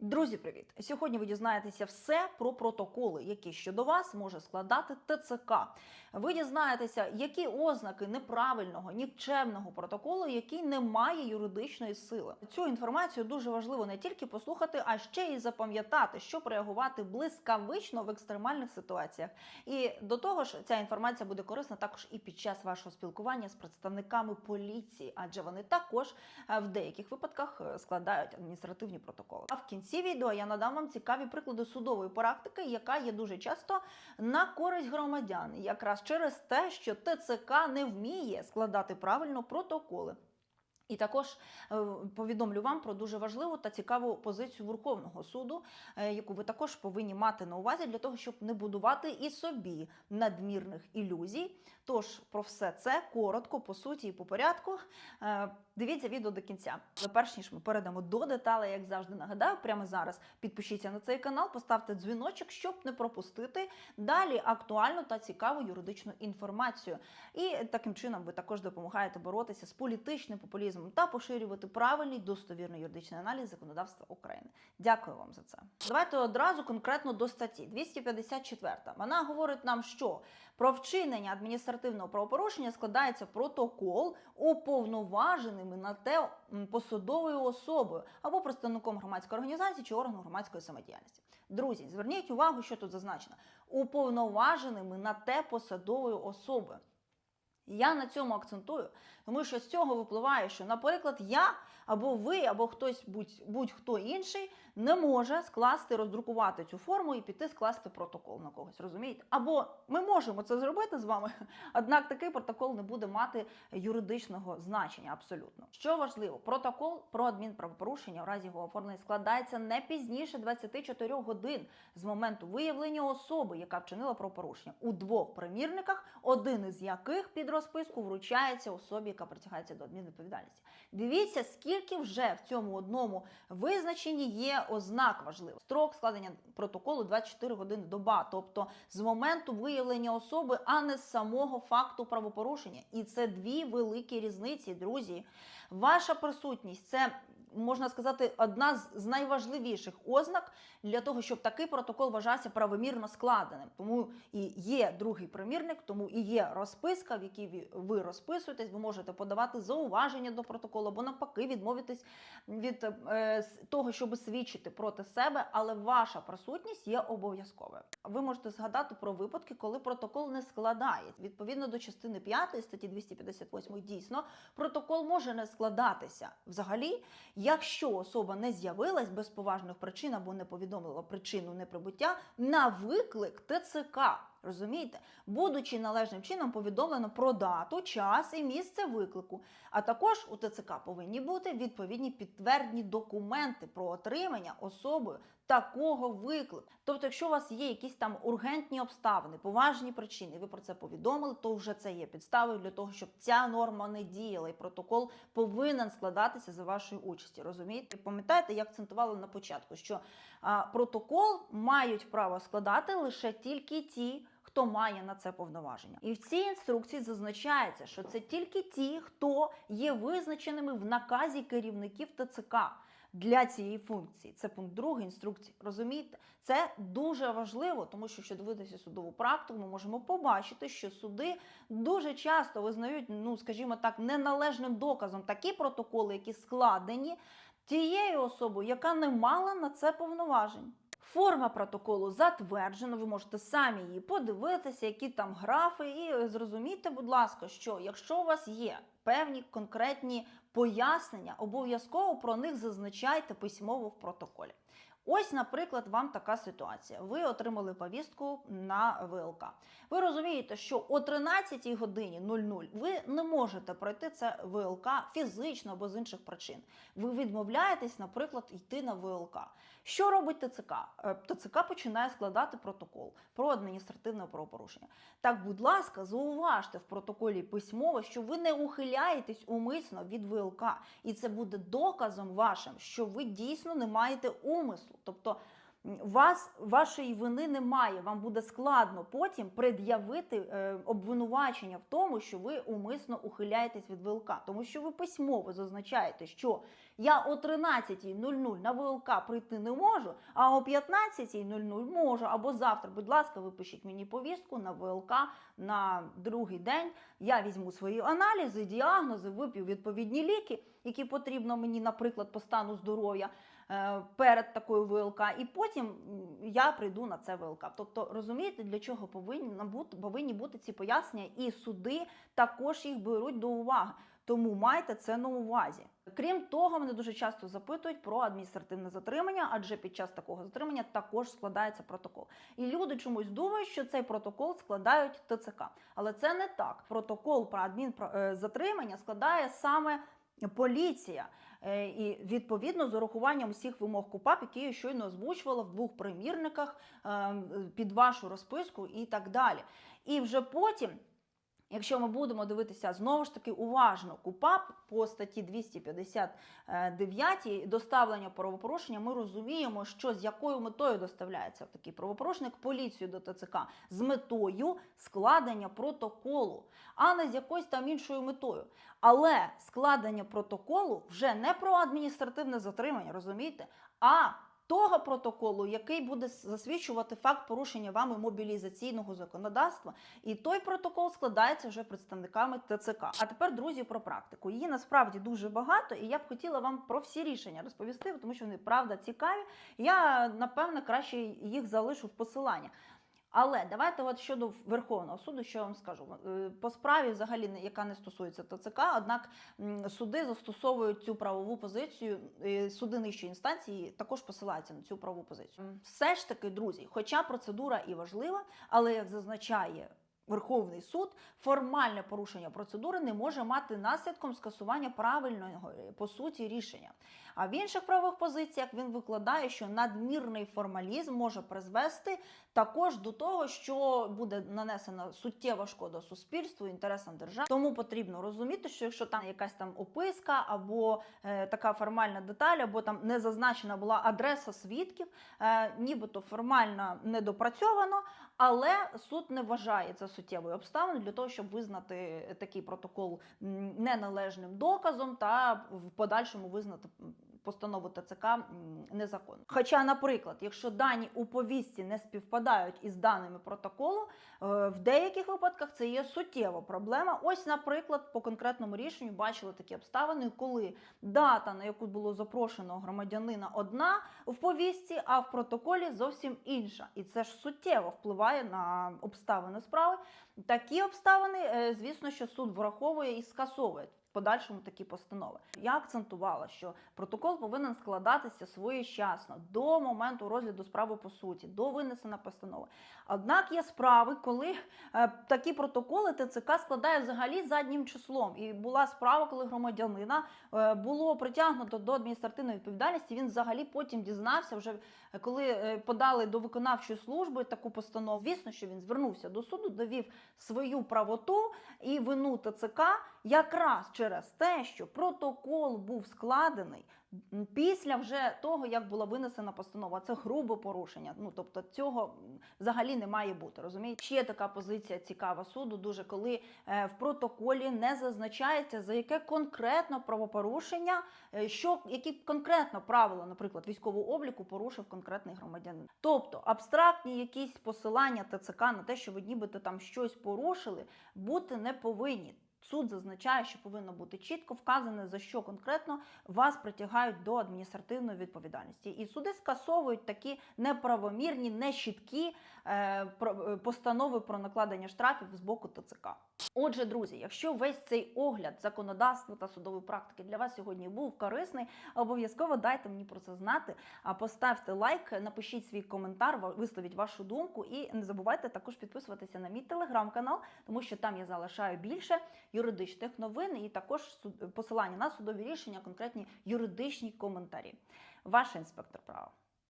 Друзі, привіт! Сьогодні ви дізнаєтеся все про протоколи, які щодо вас може складати ТЦК. Ви дізнаєтеся, які ознаки неправильного, нікчемного протоколу, який не має юридичної сили. Цю інформацію дуже важливо не тільки послухати, а ще й запам'ятати, щоб реагувати блискавично в екстремальних ситуаціях. І до того ж, ця інформація буде корисна також і під час вашого спілкування з представниками поліції, адже вони також е, в деяких випадках е, складають адміністративні протоколи. А в кінці відео я надам вам цікаві приклади судової практики, яка є дуже часто на користь громадян, якраз через те, що ТЦК не вміє складати правильно протоколи. І також е, повідомлю вам про дуже важливу та цікаву позицію Верховного суду, е, яку ви також повинні мати на увазі для того, щоб не будувати і собі надмірних ілюзій. Тож про все це коротко, по суті і по порядку. Е, Дивіться відео до кінця. Але перш ніж ми перейдемо до деталей, як завжди нагадаю, прямо зараз підпишіться на цей канал, поставте дзвіночок, щоб не пропустити далі актуальну та цікаву юридичну інформацію. І таким чином ви також допомагаєте боротися з політичним популізмом та поширювати правильний достовірний юридичний аналіз законодавства України. Дякую вам за це. Давайте одразу конкретно до статті 254. Вона говорить нам, що про вчинення адміністративного правопорушення складається протокол уповноваженими на те посадовою особою або представником громадської організації чи органу громадської самодіяльності. Друзі, зверніть увагу, що тут зазначено: уповноваженими на те посадовою особою. Я на цьому акцентую, тому що з цього випливає, що, наприклад, я або ви, або хтось будь- будь-хто інший не може скласти, роздрукувати цю форму і піти скласти протокол на когось. Розумієте? Або ми можемо це зробити з вами, однак такий протокол не буде мати юридичного значення абсолютно. Що важливо, протокол про адмінправопорушення у разі його оформлення складається не пізніше 24 годин з моменту виявлення особи, яка вчинила правопорушення у двох примірниках, один із яких під розписку вручається особі, яка притягається до адмінвідповідальності. Дивіться, скільки вже в цьому одному визначенні є ознак важливих. Строк складення протоколу 24 години доба, тобто з моменту виявлення особи, а не з самого факту правопорушення. І це дві великі різниці, друзі. Ваша присутність це. Можна сказати, одна з- найважливіших ознак для того, щоб такий протокол вважався правомірно складеним. Тому і є другий примірник, тому і є розписка, в якій ви розписуєтесь. Ви можете подавати зауваження до протоколу або навпаки відмовитись від е, того, щоб свідчити проти себе, але ваша присутність є обов'язковою. Ви можете згадати про випадки, коли протокол не складає. Відповідно до частини 5 статті 258 дійсно протокол може не складатися взагалі, якщо особа не з'явилась без поважних причин або не повідомила причину неприбуття на виклик ТЦК. Розумієте, будучи належним чином повідомлено про дату, час і місце виклику. А також у ТЦК повинні бути відповідні підтвердні документи про отримання особою такого виклику. Тобто, якщо у вас є якісь там ургентні обставини, поважні причини, і ви про це повідомили, то вже це є підставою для того, щоб ця норма не діяла, і протокол повинен складатися за вашої участі. Розумієте? Пам'ятаєте, я акцентувала на початку, що протокол мають право складати лише тільки ті. Хто має на це повноваження, і в цій інструкції зазначається, що це тільки ті, хто є визначеними в наказі керівників ТЦК для цієї функції. Це пункт 2 інструкції. Розумієте, це дуже важливо, тому що якщо дивитися судову практику, ми можемо побачити, що суди дуже часто визнають, ну скажімо так, неналежним доказом такі протоколи, які складені тією особою, яка не мала на це повноважень. Форма протоколу затверджена, ви можете самі її подивитися, які там графи, і зрозумійте, будь ласка, що якщо у вас є певні конкретні пояснення, обов'язково про них зазначайте письмово в протоколі. Ось, наприклад, вам така ситуація. Ви отримали повістку на ВЛК. Ви розумієте, що о 13 годині 00 ви не можете пройти це ВЛК фізично або з інших причин. Ви відмовляєтесь, наприклад, йти на ВЛК. Що робить ТЦК? Е, ТЦК починає складати протокол про адміністративне правопорушення. Так, будь ласка, зауважте в протоколі письмово, що ви не ухиляєтесь умисно від ВЛК, і це буде доказом вашим, що ви дійсно не маєте умислу. Тобто вас вашої вини немає. Вам буде складно потім пред'явити е, обвинувачення в тому, що ви умисно ухиляєтесь від ВЛК, тому що ви письмово зазначаєте, що я о 13.00 на ВЛК прийти не можу, а о 15.00 можу. Або завтра, будь ласка, випишіть мені повістку на ВЛК на другий день. Я візьму свої аналізи, діагнози, вип'ю відповідні ліки, які потрібно мені, наприклад, по стану здоров'я перед такою ВЛК, і потім я прийду на це ВЛК. Тобто, розумієте, для чого повинні бути, повинні бути ці пояснення, і суди також їх беруть до уваги. Тому майте це на увазі. Крім того, мене дуже часто запитують про адміністративне затримання, адже під час такого затримання також складається протокол. І люди чомусь думають, що цей протокол складають ТЦК. Але це не так. Протокол про адмінзатримання складає саме поліція. Е, І відповідно з урахуванням усіх вимог КУПАП, які я щойно озвучувала в двох примірниках е, під вашу розписку і так далі. І вже потім. Якщо ми будемо дивитися знову ж таки уважно КУПАП по статті 259 доставлення правопорушення, ми розуміємо, що з якою метою доставляється такий правопорушник поліцію до ТЦК з метою складення протоколу, а не з якоюсь там іншою метою. Але складення протоколу вже не про адміністративне затримання, розумієте, а того протоколу, який буде засвідчувати факт порушення вами мобілізаційного законодавства, і той протокол складається вже представниками ТЦК. А тепер, друзі, про практику. Її насправді дуже багато, і я б хотіла вам про всі рішення розповісти, тому що вони правда цікаві. Я напевне краще їх залишу в посиланнях. Але давайте, от щодо Верховного суду, що я вам скажу Е, по справі, взагалі яка не стосується ТЦК, однак суди застосовують цю правову позицію. е, Суди нижчої інстанції також посилаються на цю правову позицію. Все ж таки, друзі, хоча процедура і важлива, але як зазначає. Верховний суд формальне порушення процедури не може мати наслідком скасування правильного е, по суті рішення. А в інших правових позиціях він викладає, що надмірний формалізм може призвести також до того, що буде нанесена суттєва шкода суспільству, інтересам держави. Тому потрібно розуміти, що якщо там якась там описка або е, така формальна деталь, або там не зазначена була адреса свідків, е, нібито формально недопрацьовано, але суд не вважає це суттєвою обставиною для того, щоб визнати такий протокол неналежним доказом та в подальшому визнати постанову ТЦК м, незаконною. Хоча, наприклад, якщо дані у повістці не співпадають із даними протоколу, е, в деяких випадках це є суттєва проблема. Ось, наприклад, по конкретному рішенню бачили такі обставини, коли дата, на яку було запрошено громадянина, одна в повістці, а в протоколі зовсім інша. І це ж суттєво впливає на обставини справи. Такі обставини, е, звісно, що суд враховує і скасовує. Подальшому такі постанови. Я акцентувала, що протокол повинен складатися своєчасно до моменту розгляду справи по суті, до винесення постанови. Однак є справи, коли е, такі протоколи ТЦК складає взагалі заднім числом. І була справа, коли громадянина е, було притягнуто до адміністративної відповідальності. Він взагалі потім дізнався, вже е, коли е, подали до виконавчої служби таку постанову. Звісно, що він звернувся до суду, довів свою правоту і вину ТЦК якраз через те, що протокол був складений після вже того, як була винесена постанова. Це грубе порушення. Ну тобто цього взагалі не має бути. Розумієте? Ще така позиція цікава суду, дуже коли е, в протоколі не зазначається за яке конкретно правопорушення, е, що які конкретно правила, наприклад, військового обліку порушив конкретний громадянин. Тобто абстрактні якісь посилання ТЦК на те, що ви нібито там щось порушили, бути не повинні. Суд зазначає, що повинно бути чітко вказане, за що конкретно вас притягають до адміністративної відповідальності. І суди скасовують такі неправомірні, нещіткі е, е, постанови про накладення штрафів з боку ТЦК. Отже, друзі, якщо весь цей огляд законодавства та судової практики для вас сьогодні був корисний, обов'язково дайте мені про це знати. А поставте лайк, напишіть свій коментар, висловіть вашу думку, і не забувайте також підписуватися на мій телеграм-канал, тому що там я залишаю більше юридичних новин і також посилання на судові рішення, конкретні юридичні коментарі. Ваш інспектор права.